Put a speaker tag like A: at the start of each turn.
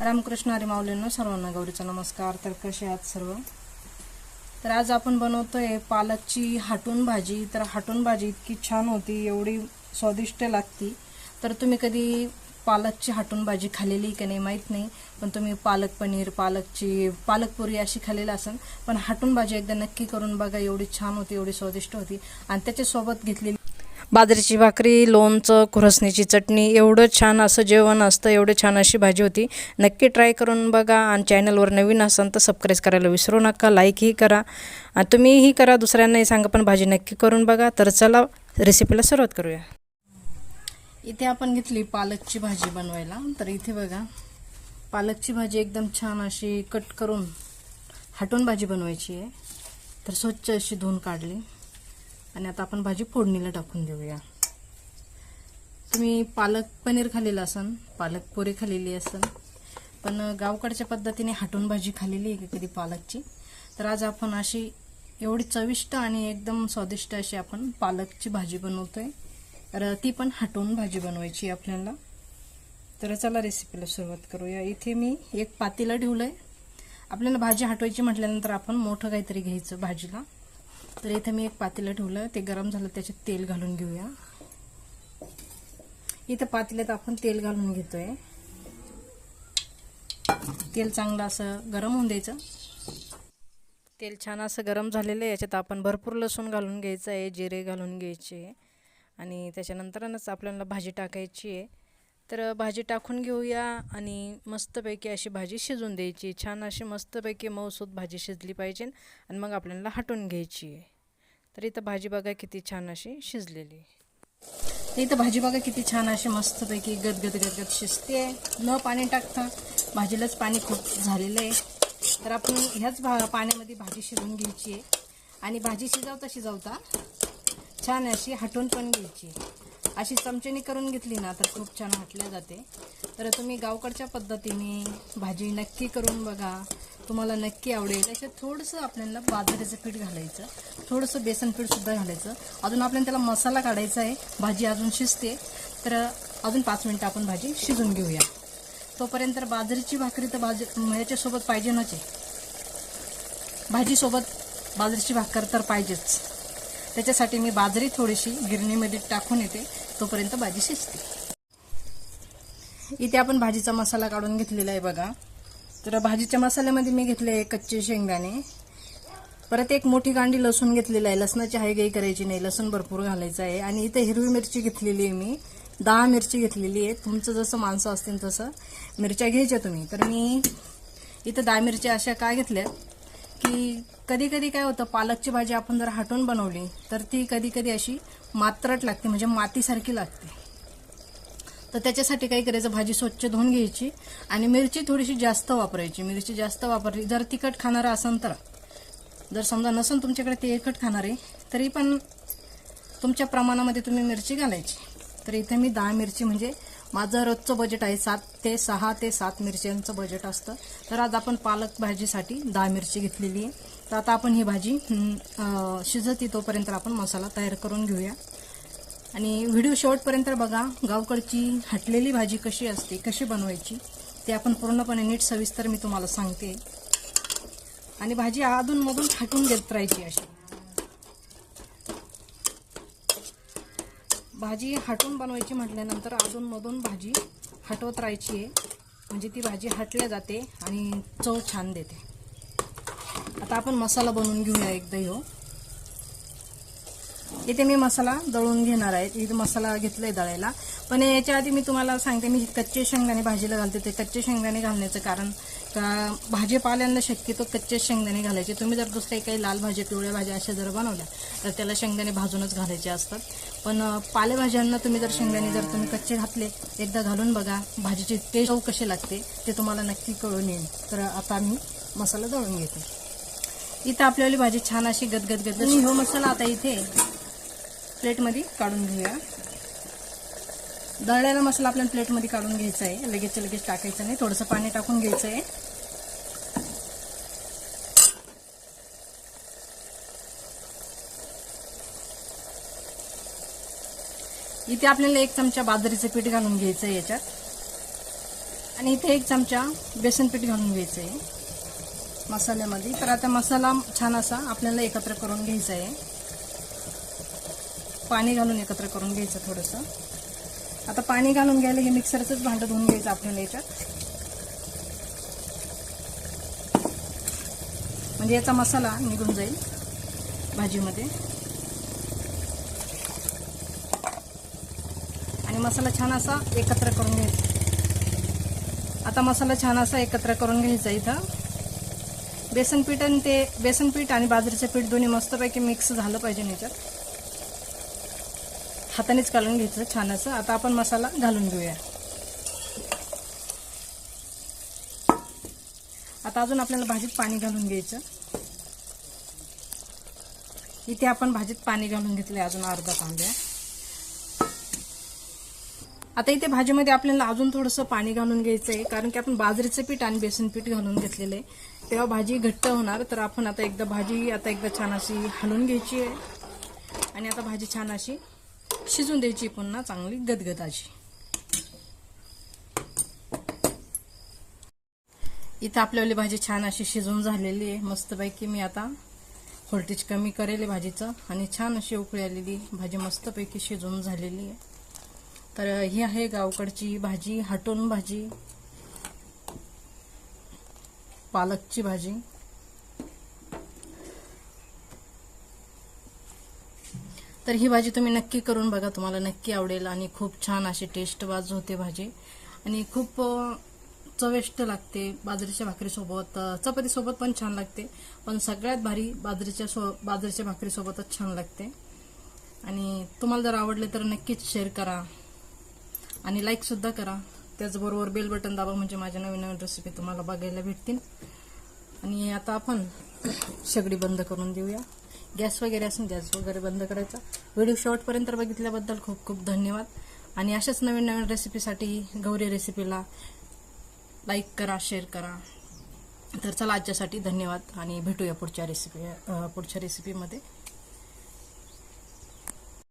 A: रामकृष्ण हरी माऊलींनो सर्वांना गौरीचा नमस्कार. तर कसे आहात सर्व? तर आज आपण बनवतोय पालकची हाटून भाजी. तर हाटून भाजी इतकी छान होती एवढी स्वादिष्ट लागती. तर तुम्ही कधी पालकची हाटून भाजी खाल्लेली का नाही माहीत नाही पण तुम्ही पालक पनीर पालकची पालक पुरी अशी खाल्लेली असेल पण हाटून भाजी एकदा नक्की करून बघा एवढी छान होती एवढी स्वादिष्ट होती. आणि त्याच्यासोबत घेतलेली बाजरीची भाकरी लोणचं खुरसणीची चटणी एवढं छान असं जेवण असतं एवढं छान अशी भाजी होती. नक्की ट्राय करून बघा आणि चॅनलवर नवीन असाल तर सबस्क्राईब करायला विसरू नका लाईकही करा. आणि तुम्हीही करा दुसऱ्यांनाही सांगा पण भाजी नक्की करून बघा. तर चला रेसिपीला सुरुवात करूया. इथे आपण घेतली पालकची भाजी बनवायला. तर इथे बघा पालकची भाजी एकदम छान अशी कट करून हटून भाजी बनवायची आहे. तर स्वच्छ अशी धुवून काढली. आणि आता आपण भाजी फोडणीला टाकून देऊया. तुम्ही पालक पनीर खाल्लेलं असन पालक पुरी खाल्लेली असन पण गावकडच्या पद्धतीने हाटून भाजी खाल्लेली आहे कधी पालकची. तर आज आपण अशी एवढी चविष्ट आणि एकदम स्वादिष्ट अशी आपण पालकची भाजी बनवतोय. तर ती पण हाटून भाजी बनवायची आहे आपल्याला. तर चला रेसिपीला सुरुवात करूया. इथे मी एक पातेलं ठेवलंय. आपल्याला भाजी हटवायची म्हटल्यानंतर आपण मोठं काहीतरी घ्यायचं भाजीला. तर इथे मी एक पातेलं ठेवलं. ते गरम झालं त्याच्यात तेल घालून घेऊया. इथं पातेल्यात आपण तेल घालून घेतोय. तेल चांगलं असं गरम होऊन द्यायचं. तेल छान असं गरम झालेलं आहे. याच्यात आपण भरपूर लसूण घालून घ्यायचं आहे जिरे घालून घ्यायचे. आणि त्याच्यानंतरच आपल्याला भाजी टाकायची आहे. तर भाजी टाकून घेऊया आणि मस्तपैकी अशी भाजी शिजून द्यायची. छान अशी मस्तपैकी मऊसूत भाजी शिजली पाहिजे आणि मग आपल्याला हटवून घ्यायची आहे. तर इथं भाजी बघा किती छान अशी शिजलेली आहे. इथं भाजी बघा किती छान अशी मस्तपैकी गदगद गदगद शिजते. न पाणी टाकता भाजीलाच पाणी खूप झालेलं आहे. तर आपण ह्याच भा पाण्यामध्ये भाजी शिजवून घ्यायची आहे. आणि भाजी शिजवता शिजवता छान अशी हटवून पण घ्यायची अशी चमचेनी करून घेतली ना तर खूप छान हटल्या जाते. तर तुम्ही गावकडच्या पद्धतीने भाजी नक्की करून बघा. तुम्हाला नक्की आवडेल. त्याच्यात थोडंसं आपल्याला बाजरीचं पीठ घालायचं. थोडंसं बेसन पीठसुद्धा घालायचं. अजून आपल्याला त्याला मसाला काढायचा आहे. भाजी अजून शिजते. तर अजून पाच मिनटं आपण भाजी शिजून घेऊया. तोपर्यंत बाजरीची भाकरी तर बाज ह्याच्यासोबत पाहिजे नचे भाजीसोबत बाजरीची भाकर तर पाहिजेच. त्याच्यासाठी मी बाजरी थोडीशी गिरणीमध्ये टाकून येते. तोपर्यंत भाजी शिजते. इथे आपण भाजीचा मसाला काढून घेतलेला आहे बघा. तर भाजीच्या मसाल्यामध्ये मी घेतले कच्चे शेंगदाणे. परत एक मोठी गांडी लसूण घेतलेला आहे. लसणाची हायगाई करायची नाही. लसूण भरपूर घालायचं आहे. आणि इथे हिरवी मिरची घेतलेली आहे मी. दहा मिरची घेतलेली आहे. तुमचं जसं माणसं असतील तसं मिरच्या घ्यायच्या तुम्ही. तर मी इथं दहा मिरच्या अशा काय घेतल्या की कधी कधी काय होतं पालकची भाजी आपण जर हटवून बनवली तर ती कधी कधी अशी मात्रट लागते म्हणजे मातीसारखी लागते. तर त्याच्यासाठी काय करायचं भाजी स्वच्छ धुवून घ्यायची आणि मिरची थोडीशी जास्त वापरायची. मिरची जास्त वापरली जर तिखट खाणारं असेल तर. जर समजा नसेल तुमच्याकडे तिखट खाणार आहे तरी पण तुमच्या प्रमाणामध्ये तुम्ही मिरची घालायची. तर इथे मी दहा मिरची म्हणजे माझं रोजचं बजेट आहे सात ते सहा ते सात मिरच्यांचं बजेट असतं. तर आज आपण पालक भाजीसाठी दहा मिरची घेतलेली आहे. तर आता आपण ही भाजी हं, शिजती तोपर्यंत आपण मसाला तयार करून घेऊया. आणि व्हिडिओ शेवटपर्यंत बघा गावकडची हटलेली भाजी कशी असते कशी बनवायची ते आपण पूर्णपणे नीट सविस्तर मी तुम्हाला सांगते. आणि भाजी अधूनमधून हटून देत राहायची अशी. भाजी हटून बनवायची म्हटल्यानंतर अधूनमधून भाजी हटवत राहायची आहे. म्हणजे ती भाजी हटल्या जाते आणि चव छान देते. आता आपण मसाला बनवून घेऊया एकदा हो इथे मी मसाला दळून घेणार आहे. इथे मसाला घेतलाय दळायला. पण याच्या आधी मी तुम्हाला सांगते मी कच्चे शेंगदाणे भाजीला घालते. ते कच्चे शेंगदाणे घालण्याचं कारण का भाजीपाल्यांना शक्यतो कच्चे शेंगदाणे घालायचे. तुम्ही जर दुसऱ्या काही लाल भाज्या पिवळ्या भाज्या अशा जर बनवल्या तर त्याला शेंगदाणे भाजूनच घालायचे असतात. पण पालेभाज्यांना तुम्ही जर शेंगदाणे जर तुम्ही कच्चे घातले एकदा घालून बघा भाजीची टेस्ट चव कशी लागते ते तुम्हाला नक्की कळून येईल. तर आता मी मसाला दळून घेते. इथं आपल्याला भाजी छान अशी गदगद गदगद हो मसाला आता इथे प्लेटमध्ये काढून घेऊया. दळलेला मसाला आपल्याला प्लेटमध्ये काढून घ्यायचा आहे. लगेच लगेच टाकायचं नाही. थोडंसं पाणी टाकून घ्यायचं आहे. इथे आपल्याला एक चमचा बाजरीचं पीठ घालून घ्यायचं आहे याच्यात. आणि इथे एक चमचा बेसन पीठ घालून घ्यायचं आहे. मसाल्यामध्ये. तर आता मसाला छान असा आपल्याला एकत्र करून घ्यायचा आहे. पाणी घालून एकत्र करून घ्यायचं थोडंसं. आता पाणी घालून घ्यायला हे मिक्सरचंच भांडं धुवून घ्यायचं आपल्याला याच्यात. म्हणजे याचा मसाला निघून जाईल भाजीमध्ये. आणि मसाला छान असा एकत्र करून घ्यायचा. आता मसाला छान असा एकत्र करून घ्यायचा इथं. बेसन पीठ आणि ते बेसन पीठ आणि बाजरीचं पीठ दोन्ही मस्तपैकी मिक्स झालं पाहिजे याच्यात. हातानेच काढून घ्यायचं छान असं. आता आपण मसाला घालून घेऊया. आता अजून आपल्याला भाजीत पाणी घालून घ्यायचं. इथे आपण भाजीत पाणी घालून घेतलंय अजून अर्धा कांद्या आता इथे भाजीमध्ये आपल्याला अजून थोडंसं पाणी घालून घ्यायचं आहे कारण की आपण बाजरीचं पीठ आणि बेसन पीठ घालून घेतलेलं आहे तेव्हा भाजी घट्ट होणार तर आपण आता एकदा भाजी आता एकदा छान अशी हलवून घ्यायची आहे. आणि आता भाजी छान अशी शिजून द्यायची पुन्हा चांगली गदगदाची. इथं आपल्यावली भाजी छान अशी शिजून झालेली आहे. मस्तपैकी मी आता व्होल्टेज कमी करेल भाजीचं आणि छान अशी उकळी आलेली भाजी मस्तपैकी शिजून झालेली आहे. तर ही आहे गावकडची भाजी हटून भाजी पालकची भाजी. तर ही भाजी तुम्ही नक्की करून बघा तुम्हाला नक्की आवडेल आणि खूप छान अशी टेस्ट वाज होते भाजी. आणि खूप चविष्ट लागते बाजरीच्या भाकरीसोबत. चपातीसोबत पण छान लागते पण सगळ्यात भारी बाजरीच्या सो बाजरीच्या भाकरीसोबतच छान लागते. आणि तुम्हाला जर आवडले तर नक्कीच शेअर करा. आणि लाईकसुद्धा करा. त्याचबरोबर बेल बटन दाबा म्हणजे माझ्या नवीन नवीन रेसिपी तुम्हाला बघायला भेटतील. आणि आता आपण शेगडी बंद करून देऊया. गॅस वगैरे असेल गॅस वगैरे बंद करायचा. व्हिडिओ शॉर्टपर्यंत बघितल्याबद्दल खूप खूप धन्यवाद. आणि अशाच नवीन नवीन रेसिपीसाठी गौरी रेसिपीला लाईक करा शेअर करा. तर चला आजच्यासाठी धन्यवाद. आणि भेटूया पुढच्या रेसिपी पुढच्या रेसिपीमध्ये.